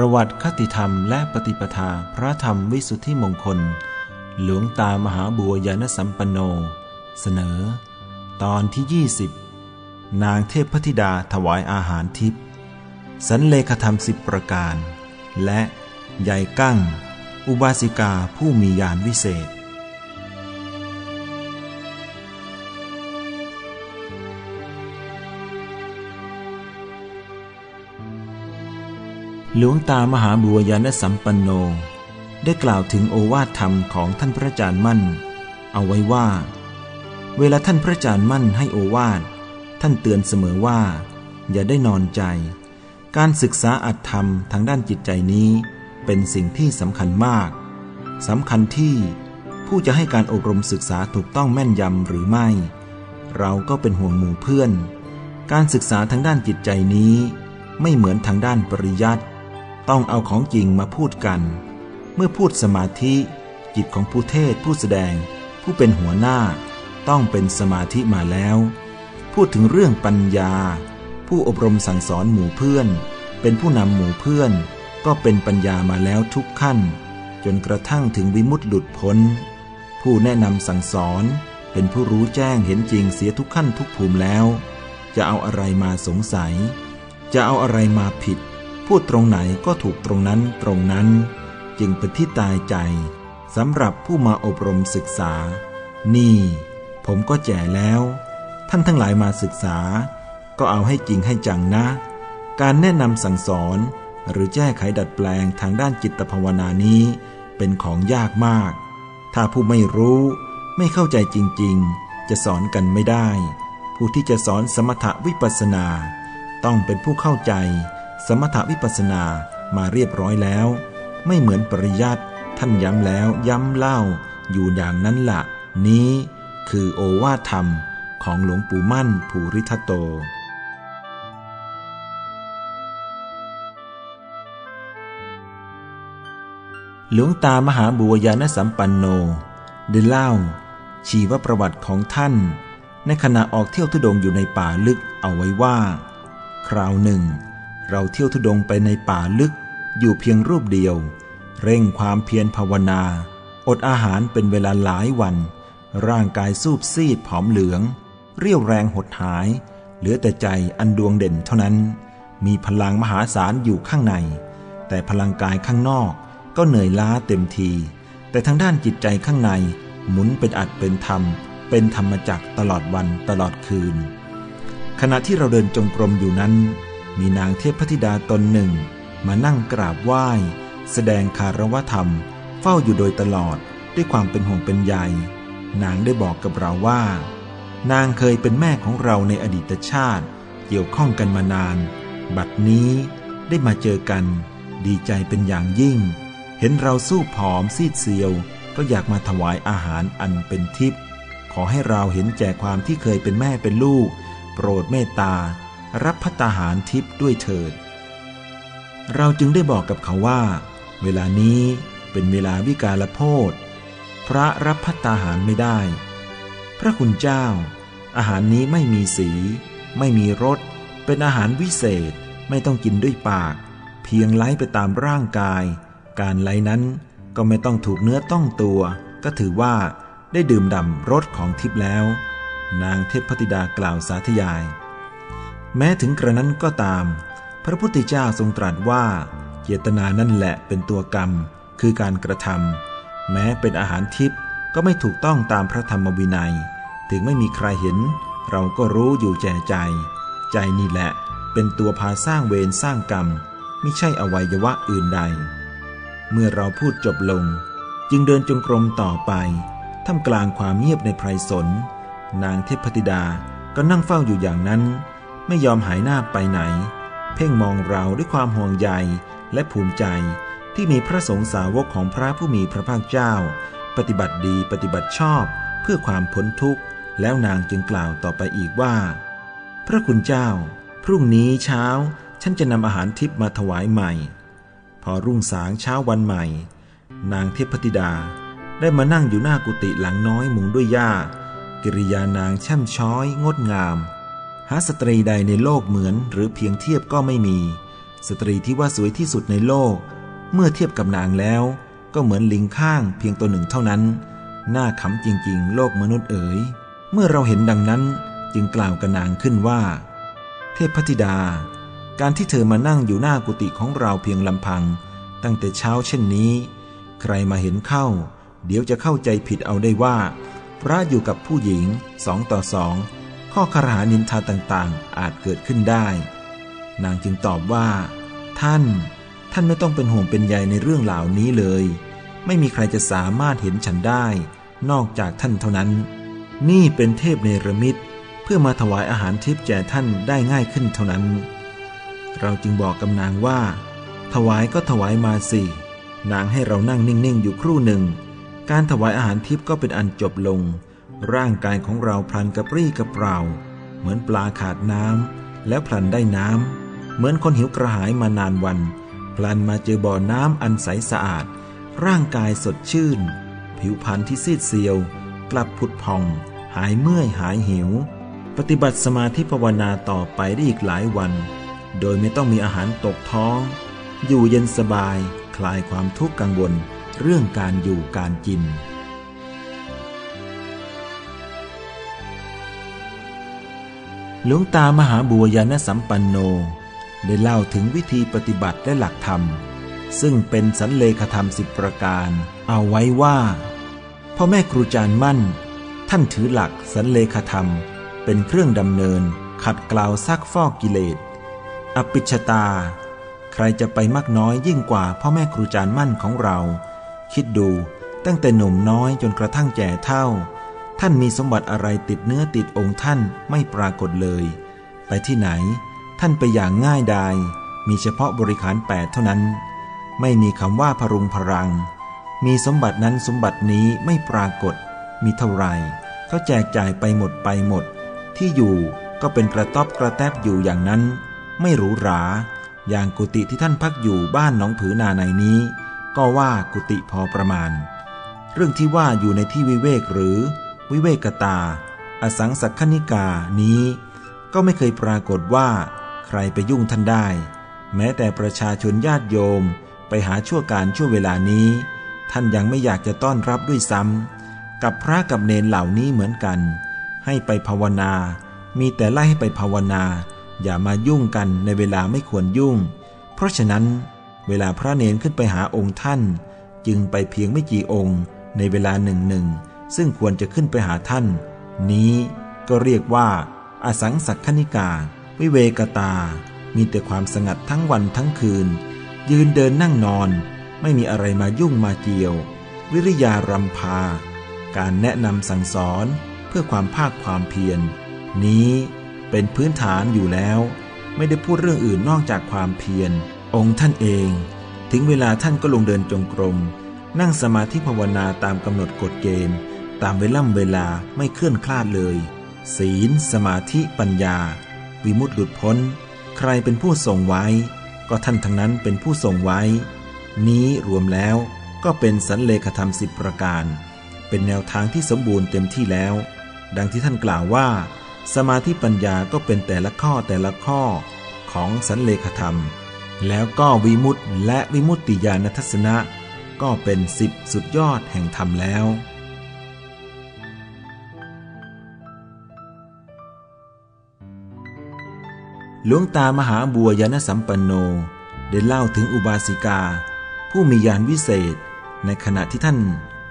ประวัติคติธรรมและปฏิปทาพระธรรมวิสุทธิมงคล หลวงตามหาบัวยานสัมปันโน เสนอ ตอนที่ 20 นางเทพธิดาถวายอาหารทิพย์สันเลขธรรมสิบประการ และใหญ่กั้ง อุบาสิกาผู้มียานวิเศษ หลวงตามหาบัวยานสัมปันโน ได้กล่าวถึงโอวาทธรรมของท่านพระอาจารย์มั่น เอาไว้ว่า เวลาท่านพระอาจารย์มั่นให้โอวาท ท่านเตือนเสมอว่า อย่าได้นอนใจ การศึกษาอัตธรรมทางด้านจิตใจนี้เป็นสิ่งที่สำคัญมากสำคัญที่ผู้จะให้การอบรมศึกษาถูกต้องแม่นยำหรือไม่ เราก็เป็นห่วงหมู่เพื่อน การศึกษาทางด้านจิตใจนี้ ไม่เหมือนทางด้านปริยัติ ต้องเอาของจริงมาพูดกัน เมื่อพูดสมาธิ จิตของผู้เทศผู้แสดง ผู้เป็นหัวหน้า ต้องเป็นสมาธิมาแล้ว พูดถึงเรื่องปัญญา ผู้อบรมสั่งสอนหมู่เพื่อน เป็นผู้นำหมู่เพื่อน ก็เป็นปัญญามาแล้วทุกขั้น จนกระทั่งถึงวิมุตติหลุดพ้น ผู้แนะนำสั่งสอนเป็นผู้รู้แจ้งเห็นจริงเสียทุกขั้นทุกภูมิแล้ว จะเอาอะไรมาสงสัย จะเอาอะไรมาผิด พูดตรงไหนก็ถูกตรงนั้นตรงนั้น จึงเป็นที่ตายใจสำหรับผู้มาอบรมศึกษา นี่ ผมก็แจ่แล้ว ท่านทั้งหลายมาศึกษา ก็เอาให้จริงให้จังนะ การแนะนำสั่งสอนหรือแก้ไขดัดแปลงทางด้านจิตภาวนานี้ เป็นของยากมาก ถ้าผู้ไม่รู้ไม่เข้าใจจริงๆ จะสอนกันไม่ได้ ผู้ที่จะสอนสมถวิปัสสนา ต้องเป็นผู้เข้าใจ สมถวิปัสนามาเรียบร้อยแล้ว ไม่เหมือนปริยัติท่านย้ำแล้วย้ำเล่าอยู่อย่างนั้นละนี้คือโอวาทธรรมของหลวงปู่มั่นภูริทัตโต หลวงตามหาบัวยานสัมปันโน ได้เล่า ชีวประวัติของท่าน ในขณะออกเที่ยวทุดงอยู่ในป่าลึกเอาไว้ว่า คราวหนึ่ง เราเที่ยวทุดงไปในป่าลึกอยู่เพียงรูปเดียว เร่งความเพียรภาวนา อดอาหารเป็นเวลาหลายวัน ร่างกายสูบซีดผอมเหลือง เรี่ยวแรงหดหาย เหลือแต่ใจอันดวงเด่นเท่านั้น มีพลังมหาศาลอยู่ข้างใน แต่พลังกายข้างนอกก็เหนื่อยล้าเต็มที แต่ทางด้านจิตใจข้างในหมุนเป็นอัดเป็นธรรม เป็นธรรมจักตลอดวันตลอดคืน ขณะที่เราเดินจงกรมอยู่นั้น มีนางเทพธิดาตนหนึ่ง มานั่งกราบไหว้ แสดงคารวะธรรม เฝ้าอยู่โดยตลอดด้วยความเป็นห่วงเป็นใย นางได้บอกกับเราว่า นางเคยเป็นแม่ของเราในอดีตชาติ เกี่ยวข้องกันมานาน บัดนี้ได้มาเจอกัน ดีใจเป็นอย่างยิ่ง เห็นเราสู้ผอมซีดเซียว ก็อยากมาถวายอาหารอันเป็นทิพย์ขอให้เราเห็นแก่ความที่เคยเป็นแม่เป็นลูก โปรดเมตตา รับพัตตาหารทิพย์ด้วยเถิด เราจึงได้บอกกับเขาว่า เวลานี้เป็นเวลาวิกาลโพธพระรับพัตตาหารไม่ได้ พระคุณเจ้า อาหารนี้ไม่มีสี ไม่มีรสเป็นอาหารวิเศษไม่ต้องกินด้วยปาก เพียงไล้ไปตามร่างกาย การไล้นั้นก็ไม่ต้องถูกเนื้อต้องตัว ก็ถือว่าได้ดื่มด่ำรสของทิพย์แล้ว นางเทพธิดากล่าวสาธยาย แม้ถึงกระนั้นก็ตาม พระพุทธเจ้าทรงตรัสว่า เจตนานั่นแหละเป็นตัวกรรม คือการกระทำแม้เป็นอาหารทิพย์ก็ไม่ถูกต้องตามพระธรรมวินัย ถึงไม่มีใครเห็น เราก็รู้อยู่แจ่ใจ ใจนี่แหละ เป็นตัวพาสร้างเวรสร้างกรรม ไม่ใช่อวัยวะอื่นใด เมื่อเราพูดจบลง จึงเดินจงกรมต่อไปท่ามกลางความเงียบในไพรสน นางเทพธิดาก็นั่งเฝ้าอยู่อย่างนั้น ไม่ยอมหายหน้าไปไหน เพ่งมองเราด้วยความห่วงใยและภูมิใจที่มีพระสงฆ์สาวกของพระผู้มีพระภาคเจ้า ปฏิบัติดีปฏิบัติชอบ เพื่อความพ้นทุกข์ แล้วนางจึงกล่าวต่อไปอีกว่า พระคุณเจ้า พรุ่งนี้เช้าฉันจะนำอาหารทิพย์มาถวายใหม่ พอรุ่งสางเช้าวันใหม่ นางเทพธิดาได้มานั่งอยู่หน้ากุฏิหลังน้อยมุงด้วยหญ้า กิริยานางช่ำช้อย งดงาม หาสตรีใดในโลกเหมือนหรือเพียงเทียบก็ไม่มี สตรีที่ว่าสวยที่สุดในโลก เมื่อเทียบกับนางแล้ว ก็เหมือนลิงข้างเพียงตัวหนึ่งเท่านั้นน่าขำจริงๆ โลกมนุษย์เอ๋ย เมื่อเราเห็นดังนั้นจึงกล่าวกับนางขึ้นว่า เทพธิดา การที่เธอมานั่งอยู่หน้ากุฏิของเราเพียงลำพัง ตั้งแต่เช้าเช่นนี้ ใครมาเห็นเข้า เดี๋ยวจะเข้าใจผิดเอาได้ว่า พระอยู่กับผู้หญิงสองต่อสอง ข้อคารหานินทาต่างๆ อาจเกิดขึ้นได้ นางจึงตอบว่า ท่านท่านไม่ต้องเป็นห่วงเป็นใยในเรื่องเหล่านี้เลย ไม่มีใครจะสามารถเห็นฉันได้ นอกจากท่านเท่านั้น นี่เป็นเทพเนรมิตเพื่อมาถวายอาหารทิพย์แก่ท่านได้ง่ายขึ้นเท่านั้น เราจึงบอกกับนางว่า ถวายก็ถวายมาสินางให้เรานั่งนิ่งๆอยู่ครู่หนึ่ง การถวายอาหารทิพย์ก็เป็นอันจบลง ร่างกายของเราพลันกระปรี้กระเปร่า เหมือนปลาขาดน้ำแล้วพลันได้น้ำเหมือนคนหิวกระหายมานานวัน พลันมาเจอบ่อน้ำอันใสสะอาด ร่างกายสดชื่น ผิวพรรณที่ซีดเซียว กลับผุดพอง หายเมื่อยหายหิว ปฏิบัติสมาธิภาวนาต่อไปได้อีกหลายวัน โดยไม่ต้องมีอาหารตกท้อง อยู่เย็นสบาย คลายความทุกข์กังวล เรื่องการอยู่การกิน หลวงตามหาบัวยานสัมปันโน ได้เล่าถึงวิธีปฏิบัติและหลักธรรม ซึ่งเป็นสันเลขธรรมสิบประการ เอาไว้ว่าพ่อแม่ครูจารย์มั่น ท่านถือหลักสันเลขธรรม เป็นเครื่องดำเนิน ขัดกล่าวซักฟอกกิเลสอปิชตา ใครจะไปมากน้อยยิ่งกว่าพ่อแม่ครูจารย์มั่นของเรา คิดดูตั้งแต่หนุ่มน้อยจนกระทั่งแก่เท่า ท่านมีสมบัติอะไรติดเนื้อติดองค์ท่านไม่ปรากฏเลย ไปที่ไหน ท่านไปอย่างง่ายดาย มีเฉพาะบริขารแปดเท่านั้น ไม่มีคำว่าพรุงพรัง มีสมบัตินั้นสมบัตินี้ไม่ปรากฏ มีเท่าไหร่ก็แจกจ่ายไปหมดไปหมด ที่อยู่ก็เป็นกระต๊อบกระแทบอยู่อย่างนั้น ไม่หรูหรา อย่างกุฏิที่ท่านพักอยู่บ้านหนองผือนาในนี้ ก็ว่ากุฏิพอประมาณ เรื่องที่ว่าอยู่ในที่วิเวกหรือ วิเวกตา อสังสักขนิกานี้ ก็ไม่เคยปรากฏว่า ใครไปยุ่งท่านได้ แม้แต่ประชาชนญาติโยมไปหาชั่วการชั่วเวลานี้ ท่านยังไม่อยากจะต้อนรับด้วยซ้ำกับพระกับเนนเหล่านี้เหมือนกัน ให้ไปภาวนา มีแต่ไล่ให้ไปภาวนา อย่ามายุ่งกันในเวลาไม่ควรยุ่ง เพราะฉะนั้น เวลาพระเนนขึ้นไปหาองค์ท่าน จึงไปเพียงไม่กี่องค์ในเวลาหนึ่งหนึ่ง ซึ่งควรจะขึ้นไปหาท่าน นี้ก็เรียกว่า อสังสักขณิกา วิเวกตา มีแต่ความสงัดทั้งวันทั้งคืน ยืนเดินนั่งนอน ไม่มีอะไรมายุ่งมาเกี่ยว วิริยารำพา การแนะนำสั่งสอนเพื่อความภาคความเพียรนี้เป็นพื้นฐานอยู่แล้ว ไม่ได้พูดเรื่องอื่นนอกจากความเพียร องค์ท่านเอง ถึงเวลาท่านก็ลงเดินจงกรม นั่งสมาธิภาวนาตามกำหนดกฎเกณฑ์ ตามเวล่ำเวลาไม่เคลื่อนคลาดเลย ศีล สมาธิปัญญา วิมุตติหลุดพ้น ใครเป็นผู้ส่งไว้ ก็ท่านทั้งนั้นเป็นผู้ส่งไว้ นี้รวมแล้วก็เป็นสันเลขธรรมสิบประการ เป็นแนวทางที่สมบูรณ์เต็มที่แล้ว ดังที่ท่านกล่าวว่า สมาธิปัญญาก็เป็นแต่ละข้อแต่ละข้อของสันเลขธรรม แล้วก็วิมุตติและวิมุตติญาณทัศนะ ก็เป็นสิบสุดยอดแห่งธรรมแล้ว หลวงตามหาบัวยานสัมปันโนได้เล่าถึงอุบาสิกา ผู้มียานวิเศษ ในขณะที่ท่าน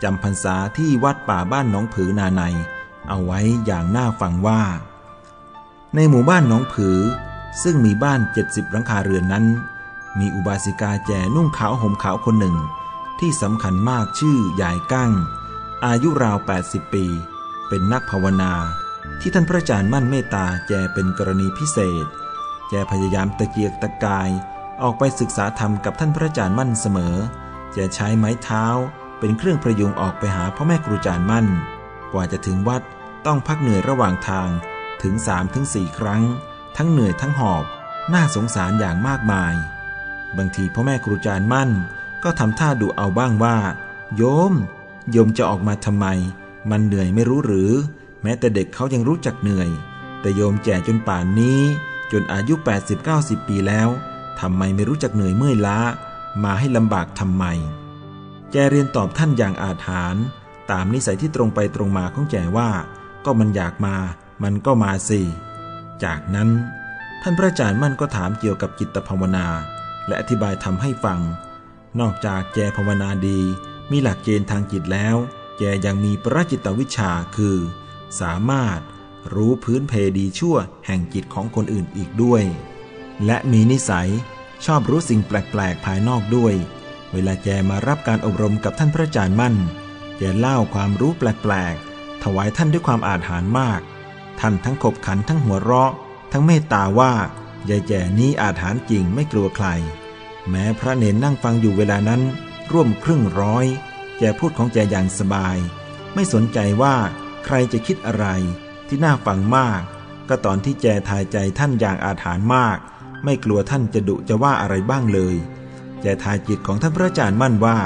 จำพรรษาที่วัดป่าบ้านหนองผือนาใน เอาไว้อย่างน่าฟังว่า ในหมู่บ้านหนองผือ ซึ่งมีบ้านเจ็ดสิบหลังคาเรือนนั้น มีอุบาสิกาแจ่นุ่งขาวห่มขาวคนหนึ่ง ที่สำคัญมากชื่อยายกั้ง อายุราว 80 ปี เป็นนักภาวนา ที่ท่านพระอาจารย์มั่นเมตตาแจเป็นกรณีพิเศษ แจพยายามตะเกียกตะกาย ออกไปศึกษาธรรมกับท่านพระอาจารย์มั่นเสมอแจใช้ไม้เท้าเป็นเครื่องประยุงออกไปหาพ่อแม่ครูอาจารย์มั่น กว่าจะถึงวัดต้องพักเหนื่อยระหว่างทางถึง3าถึงสครั้ง ทั้งเหนื่อยทั้งหอบ น่าสงสารอย่างมากมาย บางทีพ่อแม่ครูอาจารย์มั่น ก็ทำท่าดูเอาบ้างว่า โยม โยมจะออกมาทำไม มันเหนื่อยไม่รู้หรือ แม้แต่เด็กเขายังรู้จักเหนื่อย แต่โยมแก่จนป่านนี้ จนอายุ 80-90 ปีแล้วทำไมไม่รู้จักเหนื่อยเมื่อยล้า มาให้ลำบากทำไม แจเรียนตอบท่านอย่างอาถรรพ์ตามนิสัยที่ตรงไปตรงมาของแจว่า ก็มันอยากมา มันก็มาสิ จากนั้น ท่านพระอาจารย์มั่นก็ถามเกี่ยวกับจิตภาวนา และอธิบายทำให้ฟัง นอกจากแจภาวนาดี มีหลักเกณฑ์ทางจิตแล้ว แจยังมีประจิตวิชาคือ สามารถ รู้พื้นเพดีชั่วแห่งจิตของคนอื่นอีกด้วย และมีนิสัยชอบรู้สิ่งแปลกๆภายนอกด้วย เวลาแจมารับการอบรมกับท่านพระอาจารย์มั่นแจเล่าความรู้แปลกๆถวายท่านด้วยความอาถรรพ์มาก ท่านทั้งขบขันทั้งหัวเราะ ทั้งเมตตาว่ายายแจ่นี้อาถรรพ์จริงไม่กลัวใคร แม้พระเนนนั่งฟังอยู่เวลานั้น ร่วมครึ่งร้อยแจพูดของแจอย่างสบาย ไม่สนใจว่าใครจะคิดอะไร ที่น่าฟังมาก ก็ตอนที่แจทายใจท่านอย่างอาถรรพ์มาก ไม่กลัวท่านจะดุจะว่าอะไรบ้างเลย แจทายจิตของท่านพระอาจารย์มั่นว่า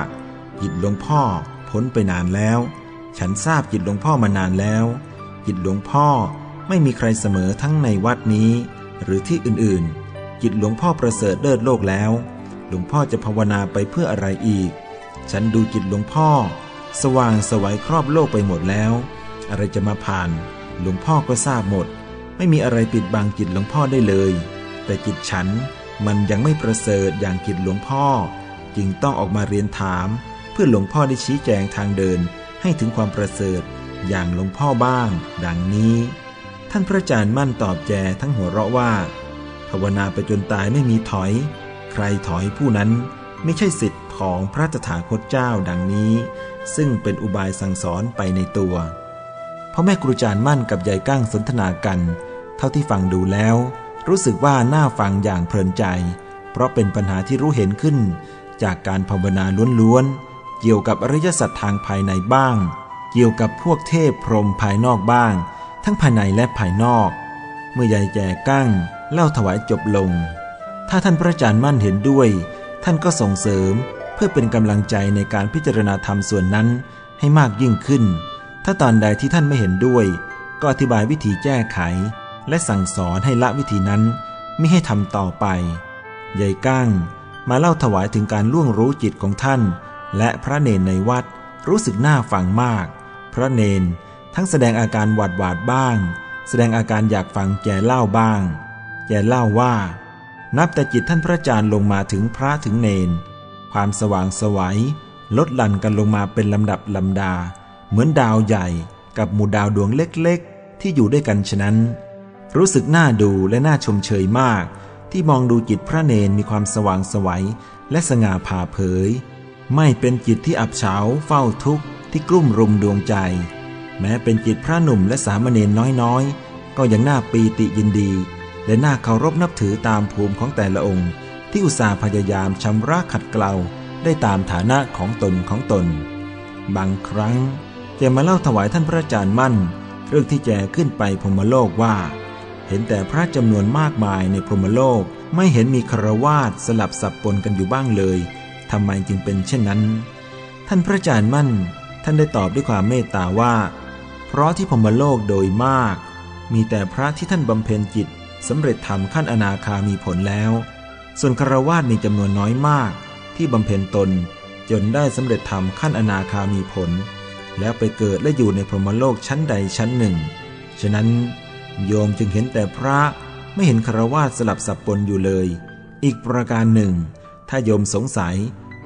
จิตหลวงพ่อพ้นไปนานแล้ว ฉันทราบจิตหลวงพ่อมานานแล้ว จิตหลวงพ่อไม่มีใครเสมอทั้งในวัดนี้ หรือที่อื่นๆ จิตหลวงพ่อประเสริฐเลิศโลกแล้ว หลวงพ่อจะภาวนาไปเพื่ออะไรอีก ฉันดูจิตหลวงพ่อ สว่างสวัยครอบโลกไปหมดแล้ว อะไรจะมาผ่าน หลวงพ่อก็ทราบหมด ไม่มีอะไรปิดบังจิตหลวงพ่อได้เลย แต่จิตฉันมันยังไม่ประเสริฐอย่างจิตหลวงพ่อ จึงต้องออกมาเรียนถาม เพื่อหลวงพ่อได้ชี้แจงทางเดิน ให้ถึงความประเสริฐอย่างหลวงพ่อบ้าง ดังนี้ ท่านพระอาจารย์มั่นตอบแจทั้งหัวเราะว่าภาวนาไปจนตายไม่มีถอย ใครถอยผู้นั้นไม่ใช่สิทธิ์ของพระตถาคตเจ้าดังนี้ ซึ่งเป็นอุบายสั่งสอนไปในตัว พ่อแม่ครูอาจารย์มั่นกับยายก้างสนทนากัน เท่าที่ฟังดูแล้ว รู้สึกว่าน่าฟังอย่างเพลินใจ เพราะเป็นปัญหาที่รู้เห็นขึ้น จากการภาวนาล้วนๆเกี่ยวกับอริยสัจทางภายในบ้าง เกี่ยวกับพวกเทพพรหมภายนอกบ้าง ทั้งภายในและภายนอก เมื่อยายแก่กั้งเล่าถวายจบลง ถ้าท่านพระอาจารย์มั่นเห็นด้วย ท่านก็ส่งเสริมเพื่อเป็นกำลังใจในการพิจารณาธรรมส่วนนั้นให้มากยิ่งขึ้น ถ้าตอนใดที่ท่านไม่เห็นด้วย ก็อธิบายวิธีแก้ไข และสั่งสอนให้ละวิธีนั้นไม่ให้ทำต่อไปยายก้างมาเล่าถวายถึงการล่วงรู้จิตของท่าน และพระเนนในวัดรู้สึกน่าฟังมาก พระเนนทั้งแสดงอาการหวาดหวาดบ้าง แสดงอาการอยากฟังแกเล่าบ้าง แกเล่าว่า นับแต่จิตท่านพระอาจารย์ลงมาถึงพระถึงเนน ความสว่างสวัยลดหลั่นกันลงมาเป็นลำดับลำดา เหมือนดาวใหญ่กับหมู่ดาวดวงเล็กๆ ที่อยู่ด้วยกันฉะนั้น รู้สึกน่าดูและน่าชมเชยมาก ที่มองดูจิตพระเนนมีความสว่างสวัยและสง่าผ่าเผย ไม่เป็นจิตที่อับเฉาเฝ้าทุกข์ที่กลุ่มรุมดวงใจ แม้เป็นจิตพระหนุ่มและสามเณรน้อยๆ ก็ยังน่าปีติยินดี และน่าเคารพนับถือตามภูมิของแต่ละองค์ ที่อุตส่าห์พยายามชำระขัดเกลาได้ตามฐานะของตนของตน บางครั้ง แกมาเล่าถวายท่านพระอาจารย์มั่น เรื่องที่แจขึ้นไปพรมโลกว่า เห็นแต่พระจำนวนมากมายในพรมโลกไม่เห็นมีครวาสสลับสับปนกันอยู่บ้างเลยทำไมจึงเป็นเช่นนั้น ท่านพระอาจารย์มั่น ท่านได้ตอบด้วยความเมตตาว่า เพราะที่พรมโลกโดยมาก มีแต่พระที่ท่านบำเพ็ญจิตสำเร็จธรรมขั้นอนาคามีผลแล้ว ส่วนครวาสมีจำนวนน้อยมาก ที่บำเพ็ญตนจนได้สำเร็จธรรมขั้นอนาคามีผล แล้วไปเกิดและอยู่ในพรหมโลกชั้นใดชั้นหนึ่ง ฉะนั้นโยมจึงเห็นแต่พระไม่เห็นคารวาสสลับสับปนอยู่เลย อีกประการหนึ่ง ถ้าโยมสงสัย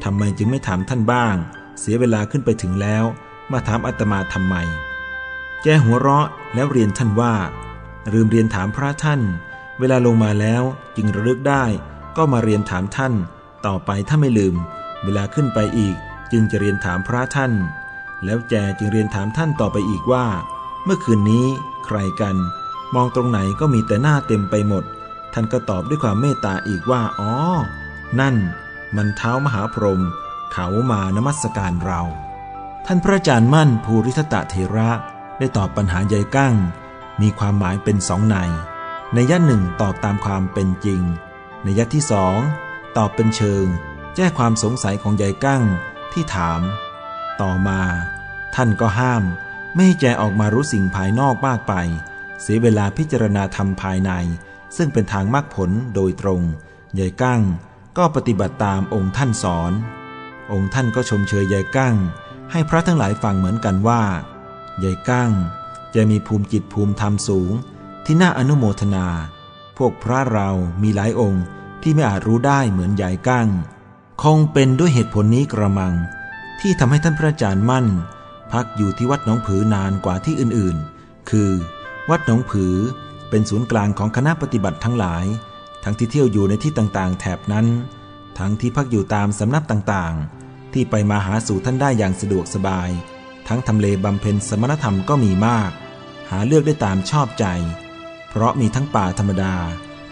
ทำไมจึงไม่ถามท่านบ้าง เสียเวลาขึ้นไปถึงแล้ว มาถามอาตมาทำไม แกหัวเราะแล้วเรียนท่านว่า ลืมเรียนถามพระท่าน เวลาลงมาแล้วจึงระลึกได้ ก็มาเรียนถามท่าน ต่อไปถ้าไม่ลืม เวลาขึ้นไปอีกจึงจะเรียนถามพระท่าน แล้วแจจึงเรียนถามท่านต่อไปอีกว่า เมื่อคืนนี้ใครกัน มองตรงไหนก็มีแต่หน้าเต็มไปหมด ท่านก็ตอบด้วยความเมตตาอีกว่า อ๋อ นั่น มันเท้ามหาพรหมเขามานมัสการเรา ท่านพระอาจารย์มั่นภูริทตะเทระได้ตอบปัญหาใยกั้ง มีความหมายเป็นสองใน ในยัดหนึ่งตอบตามความเป็นจริง ในยัดที่สองตอบเป็นเชิง แจ้ความสงสัยของใยกั้งที่ถาม ต่อมา ท่านก็ห้าม ไม่ให้แจออกมารู้สิ่งภายนอกมากไป เสียเวลาพิจารณาธรรมภายใน ซึ่งเป็นทางมรรคผลโดยตรงยายกั้งก็ปฏิบัติตามองค์ท่านสอน องค์ท่านก็ชมเชยยายกั้ง ให้พระทั้งหลายฟังเหมือนกันว่ายายกั้งจะมีภูมิจิตภูมิธรรมสูง ที่น่าอนุโมทนา พวกพระเรามีหลายองค์ที่ไม่อาจรู้ได้เหมือนยายกั้ง คงเป็นด้วยเหตุผลนี้กระมัง ที่ทำให้ท่านพระอาจารย์มั่น พักอยู่ที่วัดหนองผือนานกว่าที่อื่นๆ คือ วัดหนองผือเป็นศูนย์กลางของคณะปฏิบัติทั้งหลาย ทั้งที่เที่ยวอยู่ในที่ต่างๆ แถบนั้น ทั้งที่พักอยู่ตามสำนักต่างๆ ที่ไปมาหาสู่ท่านได้อย่างสะดวกสบาย ทั้งทำเลบำเพ็ญสมณธรรมก็มีมาก หาเลือกได้ตามชอบใจ เพราะมีทั้งป่าธรรมดา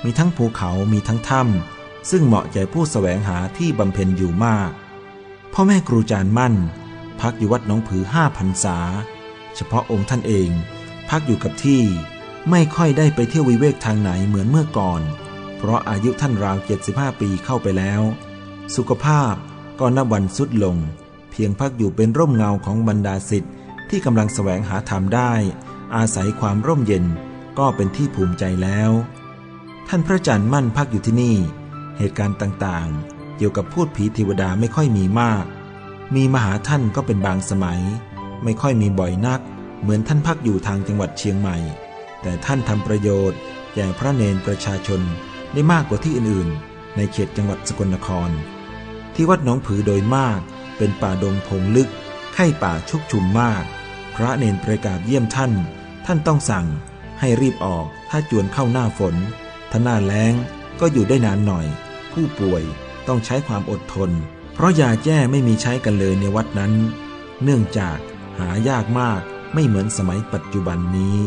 มีทั้งภูเขามีทั้งถ้ำซึ่งเหมาะแก่ผู้สแสวงหาที่บำเพ็ญอยู่มาก พ่อแม่ครูจารย์มั่น พักอยู่วัดหนองผือห้าพันษา เฉพาะองค์ท่านเองพักอยู่กับที่ไม่ค่อยได้ไปเที่ยววิเวกทางไหนเหมือนเมื่อก่อน เพราะอายุท่านราว 75 ปีเข้าไปแล้ว สุขภาพก็นับวันสุดลง เพียงพักอยู่เป็นร่มเงาของบรรดาสิทธิ์ที่กำลังแสวงหาธรรมได้ อาศัยความร่มเย็นก็เป็นที่ภูมิใจแล้ว ท่านพระจันทร์มั่นพักอยู่ที่นี่ เหตุการณ์ต่างๆ เกี่ยวกับพูดผีเทวดาไม่ค่อยมีมาก มีมหาท่านก็เป็นบางสมัย ไม่ค่อยมีบ่อยนัก เหมือนท่านพักอยู่ทางจังหวัดเชียงใหม่ แต่ท่านทำประโยชน์แก่พระเนนประชาชนได้มากกว่าที่อื่นๆ ในเขตจังหวัดสกลนคร ที่วัดหนองผือโดยมากเป็นป่าดงพงลึก ไข่ป่าชุกชุมมาก พระเนนประกาศเยี่ยมท่าน ท่านต้องสั่งให้รีบออกถ้าจวนเข้าหน้าฝน ถ้าหน้าแล้งก็อยู่ได้นานหน่อย ผู้ป่วย ต้องใช้ความอดทน เพราะยาแก้ไม่มีใช้กันเลยในวัดนั้น เนื่องจากหายากมากไม่เหมือนสมัยปัจจุบันนี้